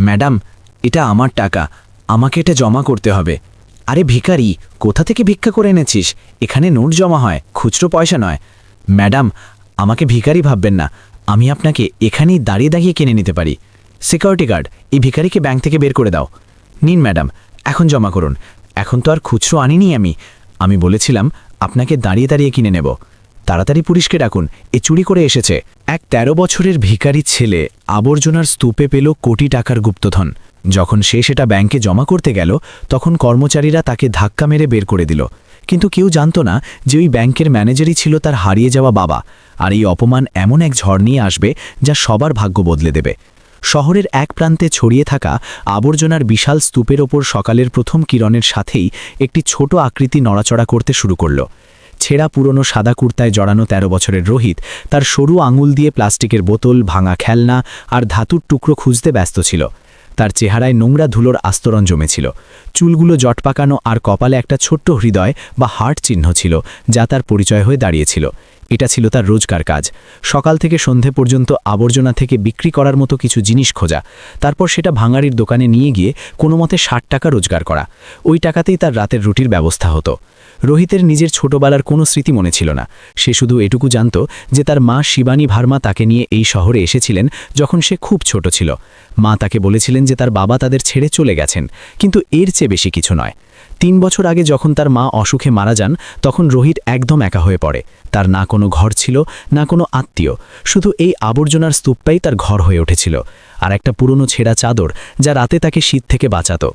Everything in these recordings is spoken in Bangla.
ম্যাডাম, এটা আমার টাকা। আমাকে এটা জমা করতে হবে। আরে ভিখারি, কোথা থেকে ভিক্ষা করে এনেছিস? এখানে নোট জমা হয়, খুচরো পয়সা নয়। ম্যাডাম, আমাকে ভিখারি ভাববেন না। আমি আপনাকে এখানেই দাঁড়িয়ে দাঁড়িয়ে কিনে নিতে পারি। সিকিউরিটি গার্ড, এই ভিখারিকে ব্যাংক থেকে বের করে দাও। নিন ম্যাডাম, এখন জমা করুন। এখন তো আর খুচরো আনিনি আমি। আমি বলেছিলাম, আপনাকে দাঁড়িয়ে দাঁড়িয়ে কিনে নেব। তাড়াতাড়ি পুলিশকে ডাকুন। এ চুরি করে এসেছে। এক ১৩ বছরের ভিখারি ছেলে আবর্জনার স্তূপে পেল কোটি টাকার গুপ্তধন। যখন সে সেটা ব্যাংকে জমা করতে গেল, তখন কর্মচারীরা তাকে ধাক্কা মেরে বের করে দিল। কিন্তু কেউ জানত না যে ওই ব্যাংকের ম্যানেজারই ছিল তার হারিয়ে যাওয়া বাবা। আর এই অপমান এমন এক ঝড় নিয়ে আসবে যা সবার ভাগ্য বদলে দেবে। শহরের এক প্রান্তে ছড়িয়ে থাকা আবর্জনার বিশাল স্তূপের ওপর সকালের প্রথম কিরণের সাথেই একটি ছোট আকৃতি নড়াচড়া করতে শুরু করল। ছেঁড়া পুরনো সাদা কুর্তায় জড়ানো ১৩ বছরের রোহিত তার সরু আঙুল দিয়ে প্লাস্টিকের বোতল, ভাঙা খেলনা আর ধাতুর টুকরো খুঁজতে ব্যস্ত ছিল। তার চেহারায় নোংরা ধুলোর আস্তরণ জমেছিল। চুলগুলো জটপাকানো আর কপালে একটা ছোট্ট হৃদয় বা হার্ট চিহ্ন ছিল, যা তার পরিচয় হয়ে দাঁড়িয়েছিল। এটা ছিল তার রোজকার কাজ। সকাল থেকে সন্ধে পর্যন্ত আবর্জনা থেকে বিক্রি করার মতো কিছু জিনিস খোঁজা। তারপর সেটা ভাঙাড়ির দোকানে নিয়ে গিয়ে কোনো মতে ষাট টাকা রোজগার করা। ওই টাকাতেই তার রাতের রুটির ব্যবস্থা হতো। রোহিতের নিজের ছোটবেলার কোনো স্মৃতি মনে ছিল না। সে শুধু এটুকু জানত যে তার মা শিবানী ভার্মা তাকে নিয়ে এই শহরে এসেছিলেন যখন সে খুব ছোট ছিল। মা তাকে বলেছিলেন যে তার বাবা তাদের ছেড়ে চলে গেছেন, কিন্তু এর চেয়ে বেশি কিছু নয়। তিন বছর আগে যখন তার মা অসুখে মারা যান, তখন রোহিত একদম একা হয়ে পড়ে। তার না কোনো ঘর ছিল, না কোনো আত্মীয়। শুধু এই আবর্জনার স্তূপটাই তার ঘর হয়ে উঠেছিল। আর একটা পুরনো ছেঁড়া চাদর যা রাতে তাকে শীত থেকে বাঁচাতো।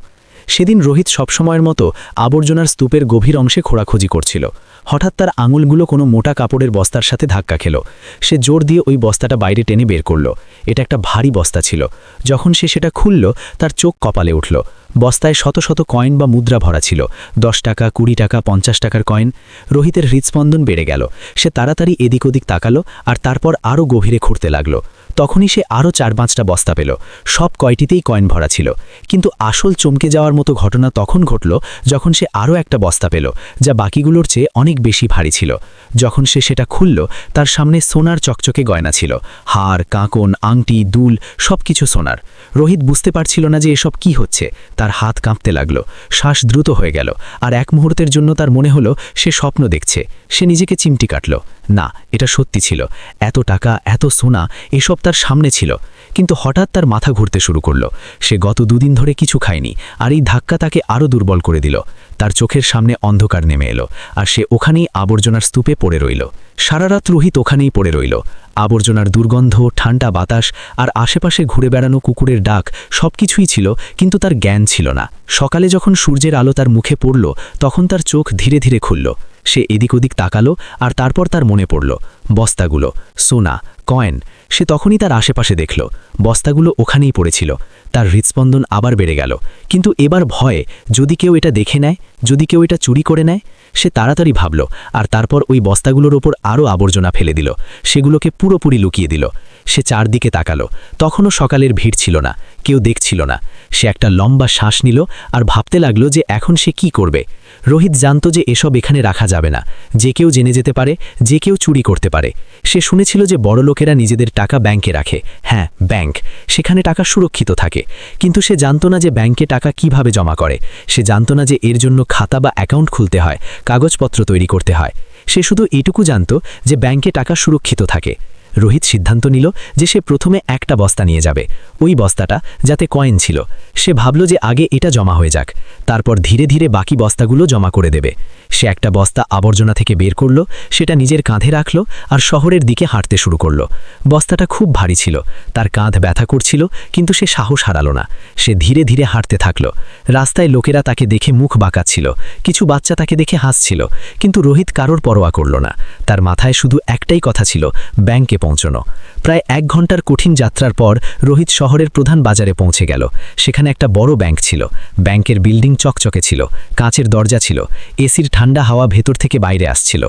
সেদিন রোহিত সবসময়ের মতো আবর্জনার স্তূপের গভীর অংশে খোঁড়াখুঁজি করছিল। হঠাৎ তার আঙুলগুলো কোনো মোটা কাপড়ের বস্তার সাথে ধাক্কা খেল। সে জোর দিয়ে ওই বস্তাটা বাইরে টেনে বের করল। এটা একটা ভারী বস্তা ছিল। যখন সে সেটা খুলল, তার চোখ কপালে উঠল। বস্তায় শত শত কয়েন বা মুদ্রা ভরা ছিল। দশ টাকা, কুড়ি টাকা, পঞ্চাশ টাকার কয়েন। রোহিতের হৃদস্পন্দন বেড়ে গেল। সে তাড়াতাড়ি এদিক ওদিক তাকালো আর তারপর আরও গভীরে খুঁড়তে লাগল। তখনই সে আরও চার পাঁচটা বস্তা পেল। সব কয়টিতেই কয়েন ভরা ছিল। কিন্তু আসল চমকে যাওয়ার মতো ঘটনা তখন ঘটল যখন সে আরও একটা বস্তা পেল, যা বাকিগুলোর চেয়ে অনেক বেশি ভারী ছিল। যখন সে সেটা খুলল, তার সামনে সোনার চকচকে গয়না ছিল। হার, কাঁকন, আংটি, দুল সব কিছু সোনার। রোহিত বুঝতে পারছিল না যে এসব কি হচ্ছে। তার হাত কাঁপতে লাগল। শ্বাস দ্রুত হয়ে গেল। আর এক মুহূর্তের জন্য তার মনে হলো, সে স্বপ্ন দেখছে। সে নিজেকে চিমটি কাটল। না, এটা সত্যি ছিল। এত টাকা, এত সোনা, এসব তার সামনে ছিল। কিন্তু হঠাৎ তার মাথা ঘুরতে শুরু করল। সে গত দুদিন ধরে কিছু খায়নি আর এই ধাক্কা তাকে আরও দুর্বল করে দিল। তার চোখের সামনে অন্ধকার নেমে এলো আর সে ওখানেই আবর্জনার স্তূপে পড়ে রইল। সারা রাত রোহিত ওখানেই পড়ে রইল। আবর্জনার দুর্গন্ধ, ঠান্ডা বাতাস আর আশেপাশে ঘুরে বেড়ানো কুকুরের ডাক সবকিছুই ছিল, কিন্তু তার জ্ঞান ছিল না। সকালে যখন সূর্যের আলো তার মুখে পড়ল, তখন তার চোখ ধীরে ধীরে খুলল। সে এদিক ওদিক তাকালো আর তারপর তার মনে পড়ল, বস্তাগুলো, সোনা, কয়েন, সে তখনই তার আশেপাশে দেখল, বস্তাগুলো ওখানেই পড়েছিল, তার হৃদস্পন্দন আবার বেড়ে গেল, কিন্তু এবার ভয়ে যদি কেউ এটা দেখে নেয় যদি কেউ এটা চুরি করে নেয়, সে তাড়াতাড়ি ভাবল, আর তারপর ওই বস্তাগুলোর ওপর আরও আবর্জনা ফেলে দিল। সেগুলোকে পুরোপুরি লুকিয়ে দিল। সে চারদিকে তাকালো। তখনও সকালের ভিড় ছিল না, কেউ দেখছিল না। সে একটা লম্বা শ্বাস নিল আর ভাবতে লাগল যে এখন সে কি করবে। রোহিত জানত যে এসব এখানে রাখা যাবে না। যে কেউ জেনে যেতে পারে, যে কেউ চুরি করতে পারে। সে শুনেছিল যে বড় লোকেরা নিজেদের টাকা ব্যাংকে রাখে। হ্যাঁ ব্যাংক। সেখানে টাকা সুরক্ষিত থাকে। কিন্তু সে জানত না যে ব্যাংকে টাকা কীভাবে জমা করে। সে জানত না যে এর জন্য খাতা বা অ্যাকাউন্ট খুলতে হয়, কাগজপত্র তৈরি করতে হয়। সে শুধু এটুকু জানত যে ব্যাংকে টাকা সুরক্ষিত থাকে। রোহিত সিদ্ধান্ত নিল যে সে প্রথমে একটা বস্তা নিয়ে যাবে। ওই বস্তাটা যাতে কয়েন ছিল। সে ভাবল যে আগে এটা জমা হয়ে যাক। তারপর ধীরে ধীরে বাকি বস্তাগুলো জমা করে দেবে। সে একটা বস্তা আবর্জনা থেকে বের করল, সেটা নিজের কাঁধে রাখল আর শহরের দিকে হাঁটতে শুরু করল। বস্তাটা খুব ভারী ছিল, তার কাঁধ ব্যথা করছিল, কিন্তু সে সাহস হারালো না। সে ধীরে ধীরে হাঁটতে থাকল। রাস্তায় লোকেরা তাকে দেখে মুখ বাঁকাচ্ছিল, কিছু বাচ্চা তাকে দেখে হাসছিল, কিন্তু রোহিত কারোর পরোয়া করল না। তার মাথায় শুধু একটাই কথা ছিল, ব্যাংকে পৌঁছনো। প্রায় এক ঘণ্টার কঠিন যাত্রার পর রোহিত শহরের প্রধান বাজারে পৌঁছে গেল। সেখানে একটা বড় ব্যাংক ছিল। ব্যাংকের বিল্ডিং চকচকে ছিল, কাঁচের দরজা ছিল, এসির ঠান্ডা হাওয়া ভেতর থেকে বাইরে আসছিল।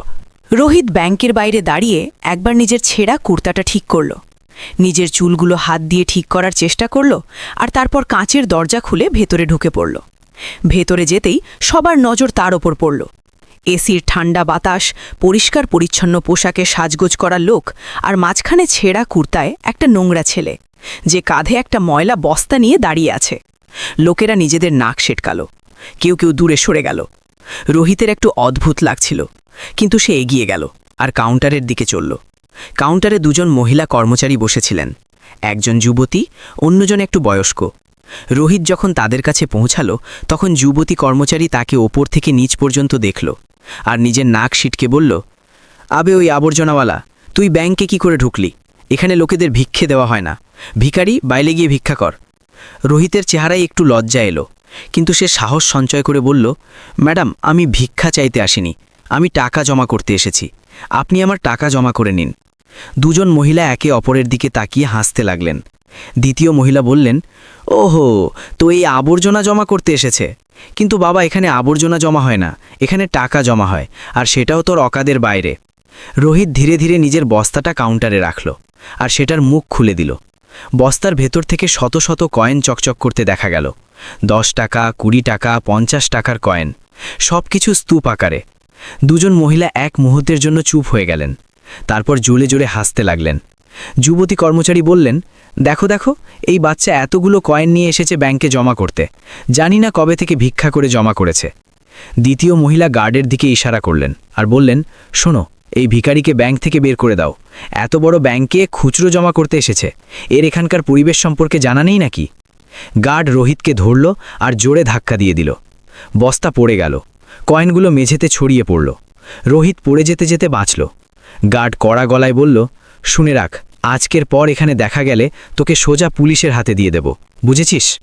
রোহিত ব্যাংকের বাইরে দাঁড়িয়ে একবার নিজের ছেঁড়া কুর্তাটা ঠিক করল। নিজের চুলগুলো হাত দিয়ে ঠিক করার চেষ্টা করল আর তারপর কাঁচের দরজা খুলে ভেতরে ঢুকে পড়ল। ভেতরে যেতেই সবার নজর তার ওপর পড়ল। এসির ঠান্ডা বাতাস, পরিষ্কার পরিচ্ছন্ন পোশাকে সাজগোজ করা লোক আর মাঝখানে ছেঁড়া কুর্তায় একটা নোংরা ছেলে, যে কাঁধে একটা ময়লা বস্তা নিয়ে দাঁড়িয়ে আছে। লোকেরা নিজেদের নাক সেটকাল কেউ কেউ দূরে সরে গেল। রোহিতের একটু অদ্ভুত লাগছিল, কিন্তু সে এগিয়ে গেল আর কাউন্টারের দিকে চলল। কাউন্টারে দুজন মহিলা কর্মচারী বসেছিলেন, একজন যুবতী, অন্যজন একটু বয়স্ক। রোহিত যখন তাদের কাছে পৌঁছালো, তখন যুবতী কর্মচারী তাকে ওপর থেকে নিচ পর্যন্ত দেখল আর নিজের নাক সিটকে বলল, আবে ওই আবর্জনাওয়ালা, তুই ব্যাংকে কি করে ঢুকলি? এখানে লোকেদের ভিক্ষে দেওয়া হয় না। ভিখারি, বাইরে গিয়ে ভিক্ষা কর। রোহিতের চেহারায় একটু লজ্জা এলো, কিন্তু সে সাহস সঞ্চয় করে বলল, ম্যাডাম, আমি ভিক্ষা চাইতে আসিনি, আমি টাকা জমা করতে এসেছি, আপনি আমার টাকা জমা করে নিন। দুজন মহিলা একে অপরের দিকে তাকিয়ে হাসতে লাগলেন। দ্বিতীয় মহিলা বললেন, ওহো, তো এই আবর্জনা জমা করতে এসেছে। কিন্তু বাবা, এখানে আবর্জনা জমা হয় না, এখানে টাকা জমা হয়, আর সেটাও তোর অকাদের বাইরে। রোহিত ধীরে ধীরে নিজের বস্তাটা কাউন্টারে রাখল, আর সেটার মুখ খুলে দিল। বস্তার ভেতর থেকে শত শত কয়েন চকচক করতে দেখা গেল। দশ টাকা, কুড়ি টাকা, পঞ্চাশ টাকার কয়েন। সব কিছু স্তূপ আকারে। দুজন মহিলা এক মুহূর্তের জন্য চুপ হয়ে গেলেন। তারপর জোরে জোরে হাসতে লাগলেন। যুবতী কর্মচারী বললেন, দেখো দেখো, এই বাচ্চা এতগুলো কয়েন নিয়ে এসেছে ব্যাংকে জমা করতে। জানি না কবে থেকে ভিক্ষা করে জমা করেছে। দ্বিতীয় মহিলা গার্ডের দিকে ইশারা করলেন আর বললেন, শোনো এই ভিখারিকে ব্যাংক থেকে বের করে দাও। এত বড় ব্যাংকে খুচরো জমা করতে এসেছে। এর এখানকার পরিবেশ সম্পর্কে জানা নেই নাকি? গার্ড রোহিতকে ধরল আর জোরে ধাক্কা দিয়ে দিল। বস্তা পড়ে গেল। কয়েনগুলো মেঝেতে ছড়িয়ে পড়ল। রোহিত পড়ে যেতে যেতে বাঁচল। গার্ড কড়া গলায় বলল, শুনে রাখ, আজকের পর এখানে দেখা গেলে তোকে সোজা পুলিশের হাতে দিয়ে দেব। বুঝেছিস?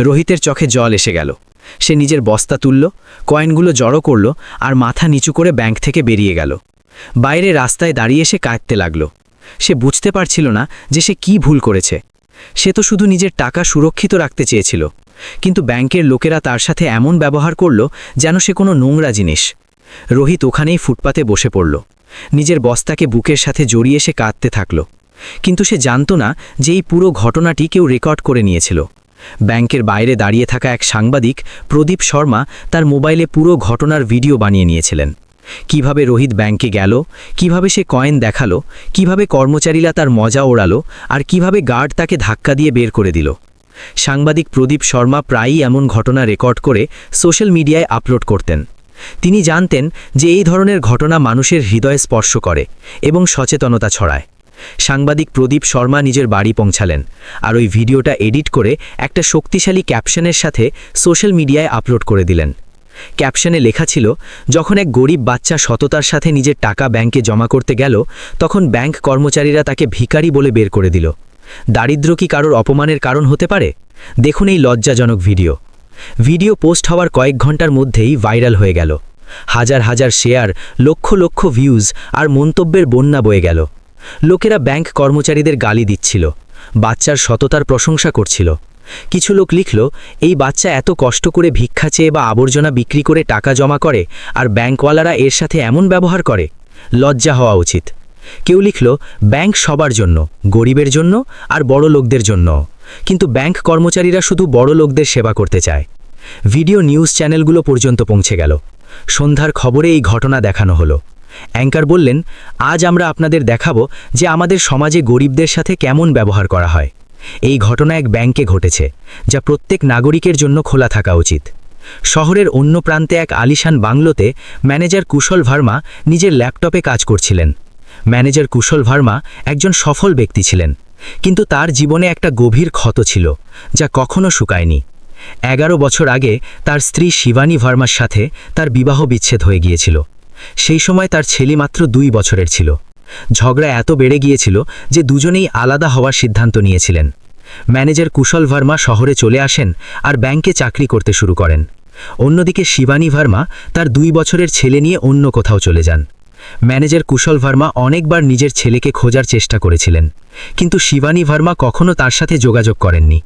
রোহিতের চোখে জল এসে গেল। সে নিজের বস্তা তুলল, কয়েনগুলো জড়ো করল আর মাথা নিচু করে ব্যাংক থেকে বেরিয়ে গেল। বাইরে রাস্তায় দাঁড়িয়ে সে কাঁদতে লাগল। সে বুঝতে পারছিল না যে সে কি ভুল করেছে। সে তো শুধু নিজের টাকা সুরক্ষিত রাখতে চেয়েছিল। কিন্তু ব্যাংকের লোকেরা তার সাথে এমন ব্যবহার করল যেন সে কোনো নোংরা জিনিস। রোহিত ওখানেই ফুটপাতে বসে পড়ল। নিজের বস্তাকে বুকের সাথে জড়িয়ে সে কাঁদতে থাকল। কিন্তু সে জানত না যে এই পুরো ঘটনাটি কেউ রেকর্ড করে নিয়েছিল। ব্যাংকের বাইরে দাঁড়িয়ে থাকা এক সাংবাদিক প্রদীপ শর্মা তার মোবাইলে পুরো ঘটনার ভিডিও বানিয়ে নিয়েছিলেন। কীভাবে রোহিত ব্যাংকে গেল, কীভাবে সে কয়েন দেখাল, কীভাবে কর্মচারীরা তার মজা ওড়ালো, আর কীভাবে গার্ড তাকে ধাক্কা দিয়ে বের করে দিল। সাংবাদিক প্রদীপ শর্মা প্রায়ই এমন ঘটনা রেকর্ড করে সোশ্যাল মিডিয়ায় আপলোড করতেন। তিনি জানতেন যে এই ধরনের ঘটনা মানুষের হৃদয়ে স্পর্শ করে এবং সচেতনতা ছড়ায়। সাংবাদিক প্রদীপ শর্মা নিজের বাড়ি পৌঁছালেন আর ওই ভিডিওটা এডিট করে একটা শক্তিশালী ক্যাপশনের সাথে সোশ্যাল মিডিয়ায় আপলোড করে দিলেন। ক্যাপশনে লেখা ছিল, যখন এক গরিব বাচ্চা সততার সাথে নিজের টাকা ব্যাংকে জমা করতে গেল, তখন ব্যাংক কর্মচারীরা তাকে ভিখারি বলে বের করে দিল। দারিদ্র কি কারোর অপমানের কারণ হতে পারে? দেখুন এই লজ্জাজনক ভিডিও। ভিডিও পোস্ট হওয়ার কয়েক ঘণ্টার মধ্যেই ভাইরাল হয়ে গেল। হাজার হাজার শেয়ার, লক্ষ লক্ষ ভিউজ আর মন্তব্যের বন্যা বয়ে গেল। লোকেরা ব্যাংক কর্মচারীদের গালি দিচ্ছিল। বাচ্চার সততার প্রশংসা করছিল। কিছু লোক লিখল, এই বাচ্চা এত কষ্ট করে ভিক্ষা চেয়ে বা আবর্জনা বিক্রি করে টাকা জমা করে আর ব্যাংকওয়ালারা এর সাথে এমন ব্যবহার করে? লজ্জা হওয়া উচিত। কেউ লিখল, ব্যাংক সবার জন্য, গরিবের জন্য আর বড় লোকদের জন্য। কিন্তু ব্যাংক কর্মচারীরা শুধু বড় লোকদের সেবা করতে চায়। ভিডিও নিউজ চ্যানেলগুলো পর্যন্ত পৌঁছে গেল। সন্ধ্যার খবরে এই ঘটনা দেখানো হলো। অ্যাঙ্কার বললেন, আজ আমরা আপনাদের দেখাবো যে আমাদের সমাজে গরিবদের সাথে কেমন ব্যবহার করা হয়। এই ঘটনা এক ব্যাংকে ঘটেছে, যা প্রত্যেক নাগরিকের জন্য খোলা থাকা উচিত। শহরের অন্য প্রান্তে এক আলিশান বাংলোতে ম্যানেজার কুশল ভার্মা নিজের ল্যাপটপে কাজ করছিলেন। ম্যানেজার কুশল ভার্মা একজন সফল ব্যক্তি ছিলেন, কিন্তু তার জীবনে একটা গভীর ক্ষত ছিল, যা কখনো শুকায়নি। এগারো বছর আগে তার স্ত্রী শিবানী ভার্মার সাথে তার বিবাহ বিচ্ছেদ হয়ে গিয়েছিল। সেই সময় তার ছেলে মাত্র দুই বছরের ছিল। ঝগড়া এত বেড়ে গিয়েছিল যে দুজনেই আলাদা হওয়ার সিদ্ধান্ত নিয়েছিলেন। ম্যানেজার কুশল ভার্মা শহরে চলে আসেন আর ব্যাংকে চাকরি করতে শুরু করেন। অন্যদিকে শিবানী ভার্মা তার দুই বছরের ছেলে নিয়ে অন্য কোথাও চলে যান। ম্যানেজার কুশল ভার্মা অনেকবার নিজের ছেলেকে খোঁজার চেষ্টা করেছিলেন, কিন্তু শিবানী ভার্মা কখনও তার সাথে যোগাযোগ করেননি।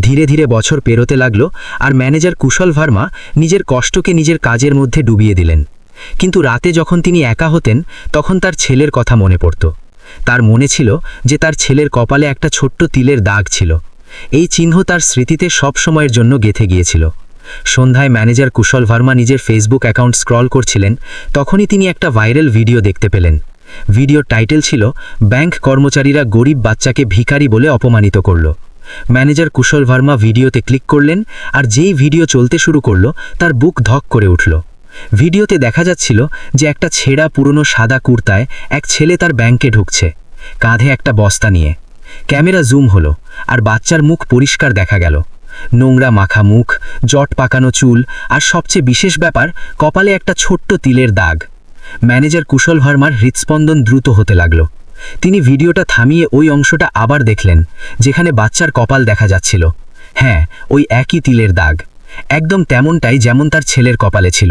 ধীরে ধীরে বছর পেরোতে লাগল আর ম্যানেজার কুশল ভার্মা নিজের কষ্টকে নিজের কাজের মধ্যে ডুবিয়ে দিলেন। কিন্তু রাতে যখন তিনি একা হতেন, তখন তার ছেলের কথা মনে পড়ত। তার মনে ছিল যে তার ছেলের কপালে একটা ছোট্ট তিলের দাগ ছিল। এই চিহ্ন তার স্মৃতিতে সব সময়ের জন্য গেথে গিয়েছিল। সন্ধ্যায় ম্যানেজার কুশল ভার্মা নিজের ফেসবুক অ্যাকাউন্ট স্ক্রল করছিলেন, তখনই তিনি একটা ভাইরাল ভিডিও দেখতে পেলেন। ভিডিওর টাইটেল ছিল, ব্যাংক কর্মচারীরা গরিব বাচ্চাকে ভিখারি বলে অপমানিত করল। ম্যানেজার কুশল ভার্মা ভিডিওতে ক্লিক করলেন, আর যেই ভিডিও চলতে শুরু করল, তার বুক ধক করে উঠল। ভিডিওতে দেখা যাচ্ছিল যে একটা ছেঁড়া পুরনো সাদা কুর্তায় এক ছেলে তার ব্যাংকে ঢুকছে, কাঁধে একটা বস্তা নিয়ে। ক্যামেরা জুম হলো আর বাচ্চার মুখ পরিষ্কার দেখা গেল। নোংরা মাখা মুখ, জট পাকানো চুল আর সবচেয়ে বিশেষ ব্যাপার, কপালে একটা ছোট্ট তিলের দাগ। ম্যানেজার কুশল ভার্মার হৃৎস্পন্দন দ্রুত হতে লাগল। তিনি ভিডিওটা থামিয়ে ওই অংশটা আবার দেখলেন, যেখানে বাচ্চার কপাল দেখা যাচ্ছিল। হ্যাঁ ওই একই তিলের দাগ। একদম তেমনটাই যেমন তার ছেলের কপালে ছিল।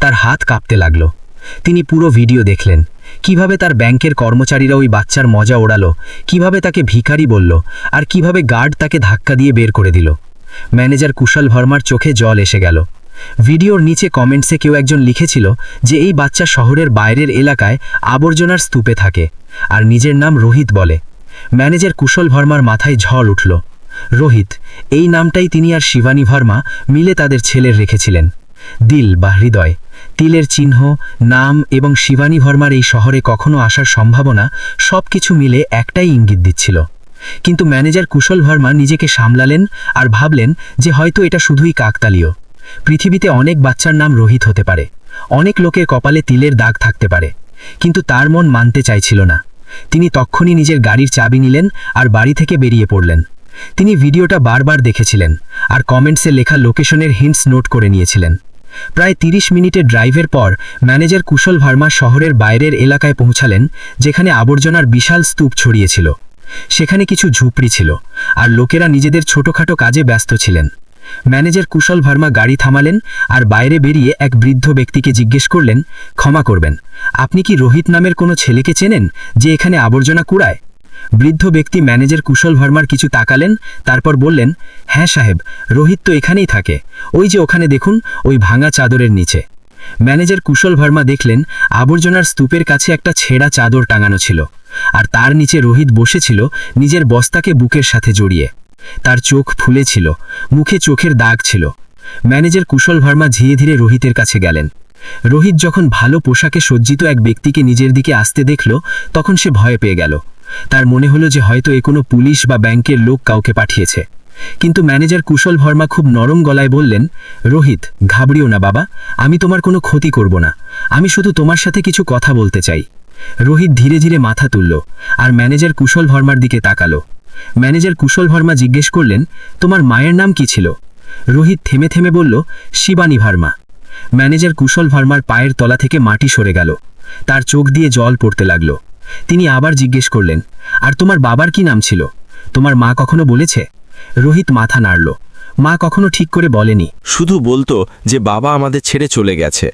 তার হাত কাঁপতে লাগল। তিনি পুরো ভিডিও দেখলেন। কীভাবে তার ব্যাংকের কর্মচারীরা ওই বাচ্চার মজা ওড়ালো, কীভাবে তাকে ভিখারি বলল, আর কীভাবে গার্ড তাকে ধাক্কা দিয়ে বের করে দিল। ম্যানেজার কুশল ভর্মার চোখে জল এসে গেল। ভিডিওর নিচে কমেন্টসে কেউ একজন লিখেছিল যে এই বাচ্চা শহরের বাইরের এলাকায় আবর্জনার স্তূপে থাকে, আর নিজের নাম রোহিত বলে। ম্যানেজার কুশল ভর্মার মাথায় ঝড় উঠল। রোহিত, এই নামটাই তিনি আর শিবানী ভার্মা মিলে তাদের ছেলের রেখেছিলেন। দিল বা হৃদয়। তিলের চিহ্ন, নাম এবং শিবানী ভর্মার এই শহরে কখনো আসার সম্ভাবনা সবকিছু মিলে একটাই ইঙ্গিত দিচ্ছিল। কিন্তু ম্যানেজার কুশল ভার্মা নিজেকে সামলালেন আর ভাবলেন যে হয়তো এটা শুধুই কাকতালীয়। পৃথিবীতে অনেক বাচ্চার নাম রোহিত হতে পারে। অনেক লোকের কপালে তিলের দাগ থাকতে পারে। কিন্তু তার মন মানতে চাইছিল না। তিনি তক্ষণই নিজের গাড়ির চাবি নিলেন আর বাড়ি থেকে বেরিয়ে পড়লেন। তিনি ভিডিওটা বারবার দেখেছিলেন আর কমেন্টসে লেখা লোকেশনের হিন্টস নোট করে নিয়েছিলেন। প্রায় তিরিশ মিনিটের ড্রাইভের পর ম্যানেজার কুশল ভার্মা শহরের বাইরের এলাকায় পৌঁছালেন, যেখানে আবর্জনার বিশাল স্তূপ ছড়িয়েছিল। সেখানে কিছু ঝুপড়ি ছিল, আর লোকেরা নিজেদের ছোটখাটো কাজে ব্যস্ত ছিলেন। ম্যানেজার কুশল ভার্মা গাড়ি থামালেন আর বাইরে বেরিয়ে এক বৃদ্ধ ব্যক্তিকে জিজ্ঞেস করলেন, ক্ষমা করবেন, আপনি কি রোহিত নামের কোনো ছেলেকে চেনেন যে এখানে আবর্জনা কুড়ায়? বৃদ্ধ ব্যক্তি ম্যানেজার কুশল ভার্মার কিছু তাকালেন, তারপর বললেন হ্যাঁ সাহেব, রোহিত তো এখানেই থাকে। ওই যে ওখানে দেখুন, ওই ভাঙা চাদরের নিচে। ম্যানেজার কুশল ভার্মা দেখলেন, আবর্জনার স্তূপের কাছে একটা ছেঁড়া চাদর টাঙানো ছিল, আর তার নিচে রোহিত বসেছিল নিজের বস্তাকে বুকের সাথে জড়িয়ে। তার চোখ ফুলে ছিল, মুখে চোখের দাগ ছিল। ম্যানেজার কুশল ভার্মা ধীরে ধীরে রোহিতের কাছে গেলেন। রোহিত যখন ভালো পোশাকে সজ্জিত এক ব্যক্তিকে নিজের দিকে আসতে দেখল, তখন সে ভয় পেয়ে গেল। তার মনে হলো যে হয়তো এ কোনো পুলিশ বা ব্যাংকের লোক কাউকে পাঠিয়েছে। কিন্তু ম্যানেজার কুশল ভর্মা খুব নরম গলায় বললেন, রোহিত, ঘাবড়িও না বাবা, আমি তোমার কোনো ক্ষতি করব না। আমি শুধু তোমার সাথে কিছু কথা বলতে চাই। রোহিত ধীরে ধীরে মাথা তুলল আর ম্যানেজার কুশল ভর্মার দিকে তাকালো। ম্যানেজার কুশল ভর্মা জিজ্ঞেস করলেন, তোমার মায়ের নাম কি ছিল? রোহিত থেমে থেমে বলল, শিবানী ভার্মা। ম্যানেজার কুশল ভার্মার পায়ের তলা থেকে মাটি সরে গেল। তার চোখ দিয়ে জল পড়তে লাগল। তিনি আবার জিজ্ঞেস করলেন, আর তোমার বাবার কি নাম ছিল? তোমার মা কখনো বলেছে? রোহিত মাথা নাড়ল। মা কখনো ঠিক করে বলেনি। শুধু বলতো যে বাবা আমাদের ছেড়ে চলে গেছে।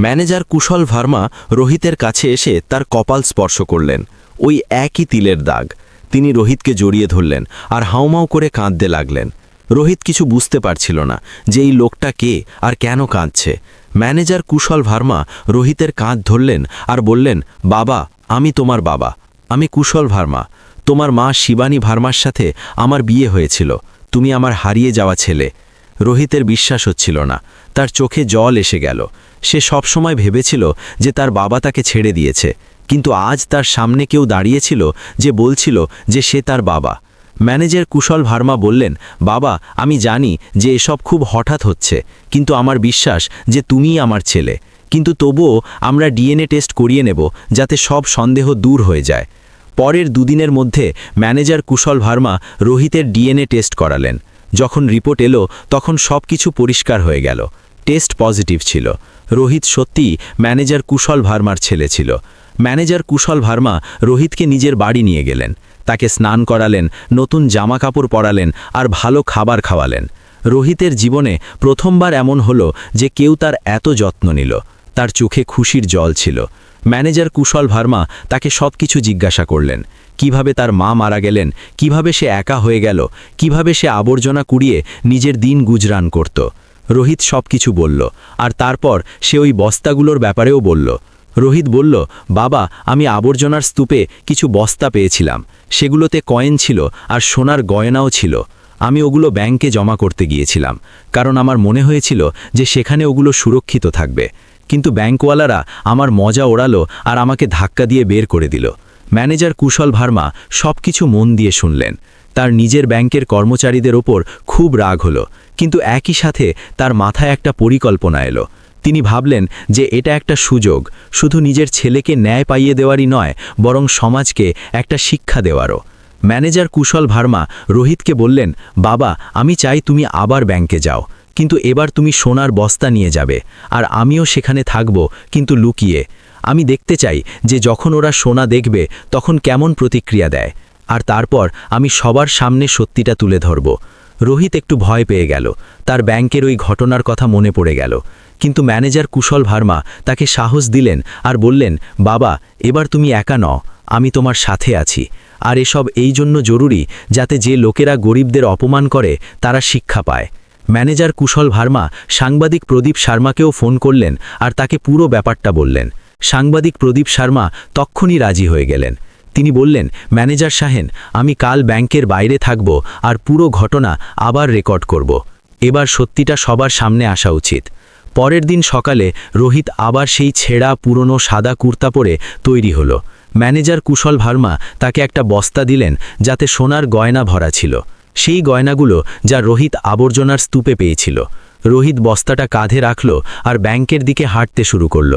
ম্যানেজার কুশল ভার্মা রোহিতের কাছে এসে তার কপাল স্পর্শ করলেন। ওই একই তিলের দাগ। তিনি রোহিতকে জড়িয়ে ধরলেন আর হাউমাউ করে কাঁদতে লাগলেন। রোহিত কিছু বুঝতে পারছিল না যে এই লোকটা কে আর কেন কাঁদছে। ম্যানেজার কুশল ভার্মা রোহিতের কাঁধ ধরলেন আর বললেন, বাবা আমি তোমার বাবা। আমি কুশল ভার্মা। তোমার মা শিবানী ভার্মার সাথে আমার বিয়ে হয়েছিল। তুমি আমার হারিয়ে যাওয়া ছেলে। রোহিতের বিশ্বাস হচ্ছিল না। তার চোখে জল এসে গেল। সে সবসময় ভেবেছিল যে তার বাবা তাকে ছেড়ে দিয়েছে। কিন্তু আজ তার সামনে কেউ দাঁড়িয়েছিল যে বলছিল যে সে তার বাবা। ম্যানেজার কুশল ভার্মা বললেন, বাবা, আমি জানি যে এসব খুব হঠাৎ হচ্ছে। কিন্তু আমার বিশ্বাস যে তুমিই আমার ছেলে। কিন্তু তবুও আমরা ডিএনএ টেস্ট করিয়ে নেব যাতে সব সন্দেহ দূর হয়ে যায়। পরের দুদিনের মধ্যে ম্যানেজার কুশল ভার্মা রোহিতের ডিএনএ টেস্ট করালেন। যখন রিপোর্ট এলো, তখন সব কিছু পরিষ্কার হয়ে গেল। টেস্ট পজিটিভ ছিল। রোহিত সত্যিই ম্যানেজার কুশল ভার্মার ছেলে ছিল। ম্যানেজার কুশল ভার্মা রোহিতকে নিজের বাড়ি নিয়ে গেলেন। তাকে স্নান করালেন, নতুন জামা কাপড় পরালেন আর ভালো খাবার খাওয়ালেন। রোহিতের জীবনে প্রথমবার এমন হলো যে কেউ তার এত যত্ন নিল। তার চোখে খুশির জল ছিল। ম্যানেজার কুশল ভার্মা তাকে সব কিছু জিজ্ঞাসা করলেন। কীভাবে তার মা মারা গেলেন? কীভাবে সে একা হয়ে গেল? কীভাবে সে আবর্জনা কুড়িয়ে নিজের দিন গুজরান করত? রোহিত সব কিছু বলল। আর তারপর সে ওই বস্তাগুলোর ব্যাপারেও বলল। রোহিত বলল, বাবা, আমি আবর্জনার স্তূপে কিছু বস্তা পেয়েছিলাম। সেগুলোতে কয়েন ছিল আর সোনার গয়নাও ছিল। আমি ওগুলো ব্যাংকে জমা করতে গিয়েছিলাম। কারণ আমার মনে হয়েছিল যে সেখানে ওগুলো সুরক্ষিত থাকবে। কিন্তু ব্যাংকওয়ালারা আমার মজা ওড়ালো আর আমাকে ধাক্কা দিয়ে বের করে দিল। ম্যানেজার কুশল ভার্মা সব কিছু মন দিয়ে শুনলেন। তার নিজের ব্যাংকের কর্মচারীদের ওপর খুব রাগ হলো, কিন্তু একই সাথে তার মাথায় একটা পরিকল্পনা এলো। তিনি ভাবলেন যে এটা একটা সুযোগ, শুধু নিজের ছেলেকে ন্যায় পাইয়ে দেওয়ারই নয়, বরং সমাজকে একটা শিক্ষা দেওয়ারও। ম্যানেজার কুশল ভার্মা রোহিতকে বললেন, বাবা, আমি চাই তুমি আবার ব্যাংকে যাও। কিন্তু এবার তুমি সোনার বস্তা নিয়ে যাবে, আর আমিও সেখানে থাকব, কিন্তু লুকিয়ে। আমি দেখতে চাই যে যখন ওরা সোনা দেখবে, তখন কেমন প্রতিক্রিয়া দেয়। আর তারপর আমি সবার সামনে সত্যিটা তুলে ধরব। রোহিত একটু ভয় পেয়ে গেল। তার ব্যাংকের ওই ঘটনার কথা মনে পড়ে গেল। কিন্তু ম্যানেজার কুশল ভার্মা তাকে সাহস দিলেন আর বললেন, বাবা, এবার তুমি একা নও, আমি তোমার সাথে আছি। আর এসব এই জন্য জরুরি যাতে যে লোকেরা গরিবদের অপমান করে, তারা শিক্ষা পায়। ম্যানেজার কুশল ভার্মা, সাংবাদিক প্রদীপ শর্মাকেও ফোন করলেন আর তাকে পুরো ব্যাপারটা বললেন। সাংবাদিক প্রদীপ শর্মা তক্ষুনি রাজি হয়ে গেলেন। তিনি বললেন, ম্যানেজার সাহেন, আমি কাল ব্যাংকের বাইরে থাকব আর পুরো ঘটনা আবার রেকর্ড করব। এবার সত্যিটা সবার সামনে আসা উচিত। পরের দিন সকালে রোহিত আবার সেই ছেঁড়া, পুরনো, সাদা কুর্তা পরে তৈরি হলো। ম্যানেজার কুশল ভার্মা তাকে একটা বস্তা দিলেন যাতে সোনার গয়না ভরা ছিল। সেই গয়নাগুলো যা রোহিত আবর্জনার স্তূপে পেয়েছিল। রোহিত বস্তাটা কাঁধে রাখল আর ব্যাংকের দিকে হাঁটতে শুরু করল।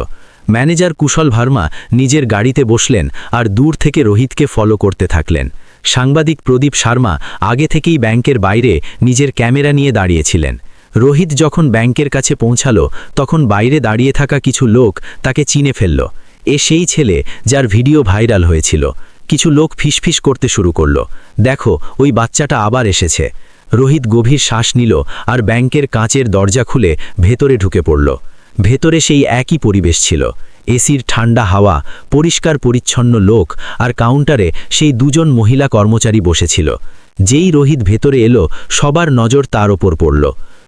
ম্যানেজার কুশল ভার্মা নিজের গাড়িতে বসলেন আর দূর থেকে রোহিতকে ফলো করতে থাকলেন। সাংবাদিক প্রদীপ শর্মা আগে থেকেই ব্যাংকের বাইরে নিজের ক্যামেরা নিয়ে দাঁড়িয়েছিলেন। রোহিত যখন ব্যাংকের কাছে পৌঁছালো, তখন বাইরে দাঁড়িয়ে থাকা কিছু লোক তাকে চিনে ফেলল। এ সেই ছেলে যার ভিডিও ভাইরাল হয়েছিল। কিছু লোক ফিসফিস করতে শুরু করল। দেখো, ওই বাচ্চাটা আবার এসেছে। রোহিত গভীর শ্বাস নিল আর ব্যাংকের কাঁচের দরজা খুলে ভেতরে ঢুকে পড়ল। ভেতরে সেই একই পরিবেশ ছিল। এসির ঠান্ডা হাওয়া, পরিষ্কার পরিচ্ছন্ন লোক আর কাউন্টারে সেই দুজন মহিলা কর্মচারী বসেছিল। যেই রোহিত ভেতরে এলো, সবার নজর তার ওপর পড়ল।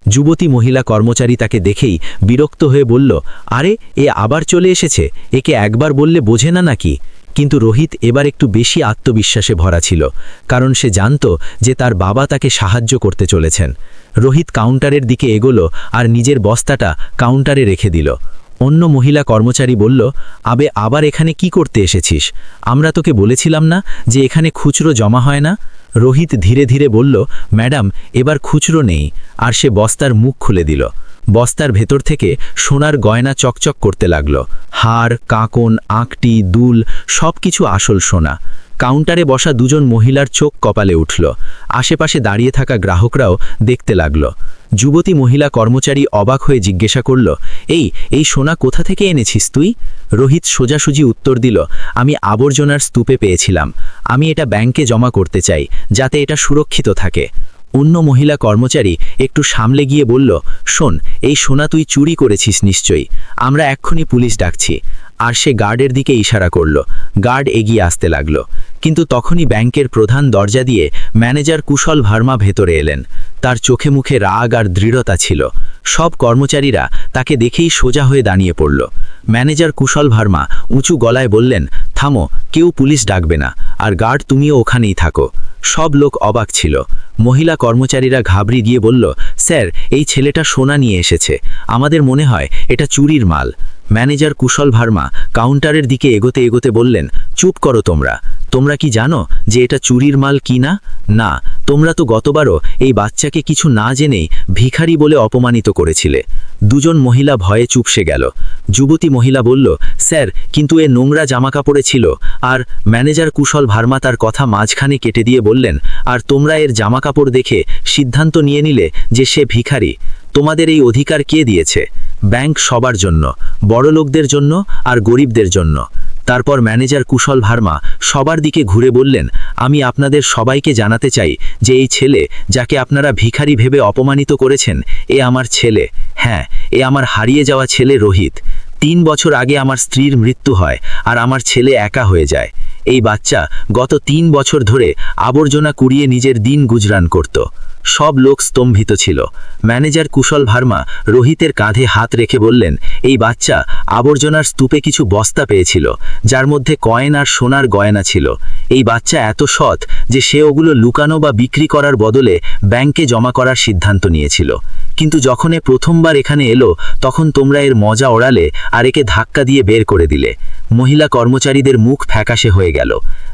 যুবতী মহিলা কর্মচারী তাকে দেখেই বিরক্ত হয়ে বলল, আরে, এ আবার চলে এসেছে? একে একবার বললে বোঝে না নাকি? কিন্তু রোহিত এবার একটু বেশি আত্মবিশ্বাসে ভরা ছিল, কারণ সে জানত যে তার বাবা তাকে সাহায্য করতে চলেছেন। রোহিত কাউন্টারের দিকে এগোলো আর নিজের বস্তাটা কাউন্টারে রেখে দিল। অন্য মহিলা কর্মচারী বলল, আবে, আবার এখানে কি করতে এসেছিস? আমরা তোকে বলেছিলাম না যে এখানে খুচরো জমা হয় না? রোহিত ধীরে ধীরে বলল, ম্যাডাম, এবার খুচরো নেই। আর সে বস্তার মুখ খুলে দিল। বস্তার ভেতর থেকে সোনার গয়না চকচক করতে লাগল। হার কাঁকন আঁকটি দুল সব কিছু আসল সোনা। কাউন্টারে বসা দুজন মহিলার চোখ কপালে উঠল। আশেপাশে দাঁড়িয়ে থাকা গ্রাহকরাও দেখতে লাগল। যুবতী মহিলা কর্মচারী অবাক হয়ে জিজ্ঞাসা করল, এই এই সোনা কোথা থেকে এনেছিস তুই? রোহিত সোজাসুজি উত্তর দিল, আমি আবর্জনার স্তূপে পেয়েছিলাম। আমি এটা ব্যাংকে জমা করতে চাই, যাতে এটা সুরক্ষিত থাকে। অন্য মহিলা কর্মচারী একটু সামলে গিয়ে বলল, শোন, এই সোনা তুই চুরি করেছিস নিশ্চয়ই। আমরা এক্ষুনি পুলিশ ডাকছি। আর সে গার্ডের দিকে ইশারা করল। গার্ড এগিয়ে আসতে লাগল। কিন্তু তখনই ব্যাংকের প্রধান দরজা দিয়ে ম্যানেজার কুশল ভার্মা ভেতরে এলেন। তার চোখে মুখে রাগ আর দৃঢ়তা ছিল। সব কর্মচারীরা তাকে দেখেই সোজা হয়ে দাঁড়িয়ে পড়ল। ম্যানেজার কুশল ভার্মা উঁচু গলায় বললেন, থামো, কেউ পুলিশ ডাকবে না। আর গার্ড, তুমিও ওখানেই থাকো। সব লোক অবাক ছিল। মহিলা কর্মচারীরা ঘাবড়ি গিয়ে বলল, স্যার, এই ছেলেটা সোনা নিয়ে এসেছে। আমাদের মনে হয় এটা চুরির মাল। ম্যানেজার কুশল ভার্মা কাউন্টারের দিকে এগোতে এগোতে বললেন, চুপ করো তোমরা। তোমরা কি জানো যে এটা চুরির মাল কি না? না, তোমরা তো গতবারও এই বাচ্চাকে কিছু না জেনেই ভিখারি বলে অপমানিত করেছিলে। দুজন মহিলা ভয়ে চুপসে গেল। যুবতী মহিলা বলল, স্যার, কিন্তু এ নোংরা জামাকাপড়ে ছিল। আর ম্যানেজার কুশল ভার্মা তার কথা মাঝখানে কেটে দিয়ে বললেন, আর তোমরা এর জামাকাপড় দেখে সিদ্ধান্ত নিয়ে নিলে যে সে ভিখারি। তোমাদের এই অধিকার কে দিয়েছে? ব্যাংক সবার জন্য, বড়লোকদের জন্য আর গরিবদের জন্য। তারপর ম্যানেজার কুশল ভার্মা সবার দিকে ঘুরে বললেন, আমি আপনাদের সবাইকে জানাতে চাই যে এই ছেলে যাকে আপনারা ভিখারি ভেবে অপমানিত করেছেন, এ আমার ছেলে। হ্যাঁ এ আমার হারিয়ে যাওয়া ছেলে রোহিত। তিন বছর আগে আমার স্ত্রীর মৃত্যু হয় আর আমার ছেলে একা হয়ে যায়। এই বাচ্চা গত তিন বছর ধরে আবর্জনা কুড়িয়ে নিজের দিন গুজরান করত। সব লোক স্তম্ভিত ছিল। ম্যানেজার কুশল ভার্মা রোহিতের কাঁধে হাত রেখে বললেন, এই বাচ্চা আবর্জনার স্তূপে কিছু বস্তা পেয়েছিল, যার মধ্যে কয়েন আর সোনার গয়না ছিল। এই বাচ্চা এত সৎ যে সে ওগুলো লুকানো বা বিক্রি করার বদলে ব্যাংকে জমা করার সিদ্ধান্ত নিয়েছিল। কিন্তু যখন এ প্রথমবার এখানে এলো, তখন তোমরা এর মজা ওড়ালে আর একে ধাক্কা দিয়ে বের করে দিলে। মহিলা কর্মচারীদের মুখ ফ্যাকাশে হয়ে গেল।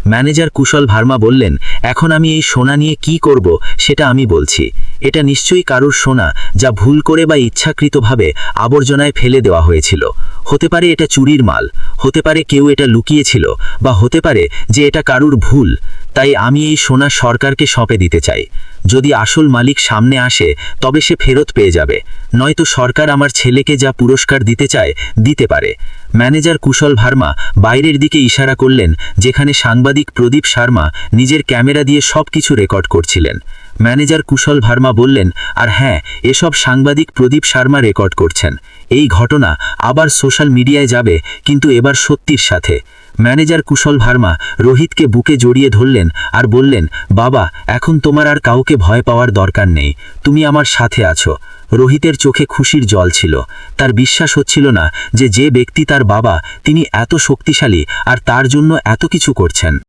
ম্যানেজার কুশল ভার্মা বললেন, এখন আমি এই সোনা নিয়ে কি করব, সেটা আমি বলছি। এটা নিশ্চয়ই কারুর সোনা যা ভুল করে বা ইচ্ছাকৃতভাবে আবর্জনায় ফেলে দেওয়া হয়েছিল। হতে পারে এটা চুরির মাল, হতে পারে কেউ এটা লুকিয়েছিল, বা হতে পারে যে এটা কারুর ভুল। তাই আমি এই সোনা সরকারকে সঁপে দিতে চাই। যদি আসল মালিক সামনে আসে, তবে সে ফেরত পেয়ে যাবে। নয়তো সরকার আমার ছেলেকে যা পুরস্কার দিতে চায়, দিতে পারে। ম্যানেজার কুশল ভার্মা বাইরের দিকে ইশারা করলেন, যেখানে সাংবাদিক প্রদীপ শর্মা নিজের ক্যামেরা দিয়ে সব কিছু রেকর্ড করছিলেন। ম্যানেজার কুশল ভার্মা বললেন, আর হ্যাঁ এসব সাংবাদিক প্রদীপ শর্মা রেকর্ড করছেন। এই ঘটনা আবার সোশ্যাল মিডিয়ায় যাবে, কিন্তু এবার সত্যির সাথে। ম্যানেজার কুশল ভার্মা রোহিতকে বুকে জড়িয়ে ধরলেন আর বললেন, বাবা, এখন তোমার আর কাউকে ভয় পাওয়ার দরকার নেই। তুমি আমার সাথে আছো। রোহিতের চোখে খুশির জল ছিল। তার বিশ্বাস হচ্ছিল না যে যে ব্যক্তি তার বাবা, তিনি এত শক্তিশালী আর তার জন্য এত কিছু করছেন।